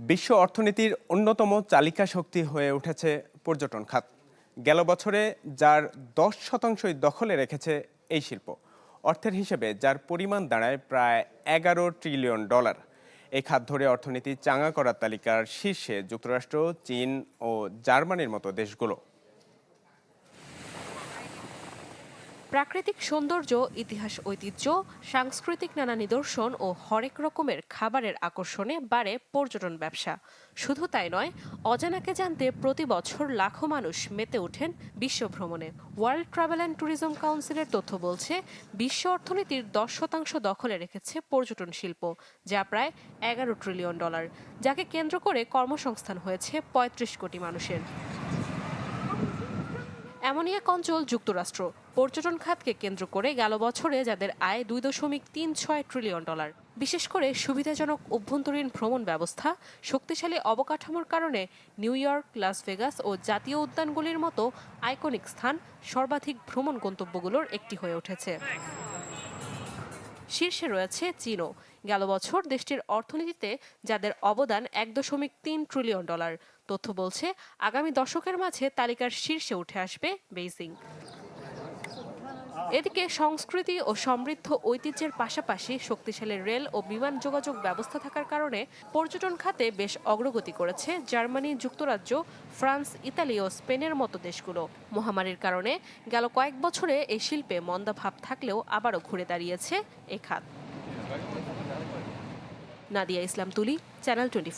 বিশ্ব অর্থনীতির অন্যতম চালিকা শক্তি হয়ে উঠেছে পর্যটন খাত। গেল বছরে যার দশ শতাংশই দখলে রেখেছে এই শিল্প, অর্থের হিসেবে যার পরিমাণ দাঁড়ায় প্রায় এগারো ট্রিলিয়ন ডলার। এই খাত ধরে অর্থনীতি চাঙা করার তালিকার শীর্ষে যুক্তরাষ্ট্র, চীন ও জার্মানির মতো দেশগুলো। প্রাকৃতিক সৌন্দর্য, ইতিহাস ঐতিহ্য, সাংস্কৃতিক নানা নিদর্শন ও হরেক রকমের খাবারের আকর্ষণে বাড়ে পর্যটন ব্যবসা। শুধু তাই নয়, অজানাকে জানতে প্রতি বছর লাখো মানুষ মেতে ওঠেন বিশ্ব ভ্রমণে। ওয়ার্ল্ড ট্রাভেল অ্যান্ড ট্যুরিজম কাউন্সিলের তথ্য বলছে, বিশ্ব অর্থনীতির দশ শতাংশ দখলে রেখেছে পর্যটন শিল্প, যা প্রায় এগারো ট্রিলিয়ন ডলার, যাকে কেন্দ্র করে কর্মসংস্থান হয়েছে পঁয়ত্রিশ কোটি মানুষের। এমনই এক অঞ্চল যুক্তরাষ্ট্র। পর্যটন খাতকে কেন্দ্র করে গেল বছরে যাদের আয় দুই দশমিক তিন ছয় ট্রিলিয়ন ডলার বিশেষ করে সুবিধাজনক অভ্যন্তরীণ ভ্রমণ ব্যবস্থা, শক্তিশালী অবকাঠামোর কারণে নিউ ইয়র্ক, লাস ভেগাস ও জাতীয় উদ্যানগুলির মতো আইকনিক স্থান সর্বাধিক ভ্রমণ গন্তব্যগুলোর একটি হয়ে উঠেছে। শীর্ষে রয়েছে চীনও। গেল বছর দেশটির অর্থনীতিতে যাদের অবদান এক দশমিক তিন ট্রিলিয়ন ডলার তথ্য বলছে আগামী দশকের মাঝে তালিকার শীর্ষে উঠে আসবে বেইজিং। এদিকে সংস্কৃতি ও সমৃদ্ধ ঐতিহ্যের পাশাপাশি শক্তিশালী রেল ও বিমান যোগাযোগ ব্যবস্থা থাকার কারণে পর্যটন খাতে বেশ অগ্রগতি করেছে জার্মানি, যুক্তরাজ্য, ফ্রান্স, ইতালি ও স্পেনের মতো দেশগুলো। মহামারীর কারণে গেল কয়েক বছরে এই শিল্পে মন্দাভাব থাকলেও আবারও ঘুরে দাঁড়িয়েছে এ খাত। নাদিয়া ইসলাম তুলি, চ্যানেল টোয়েন্টি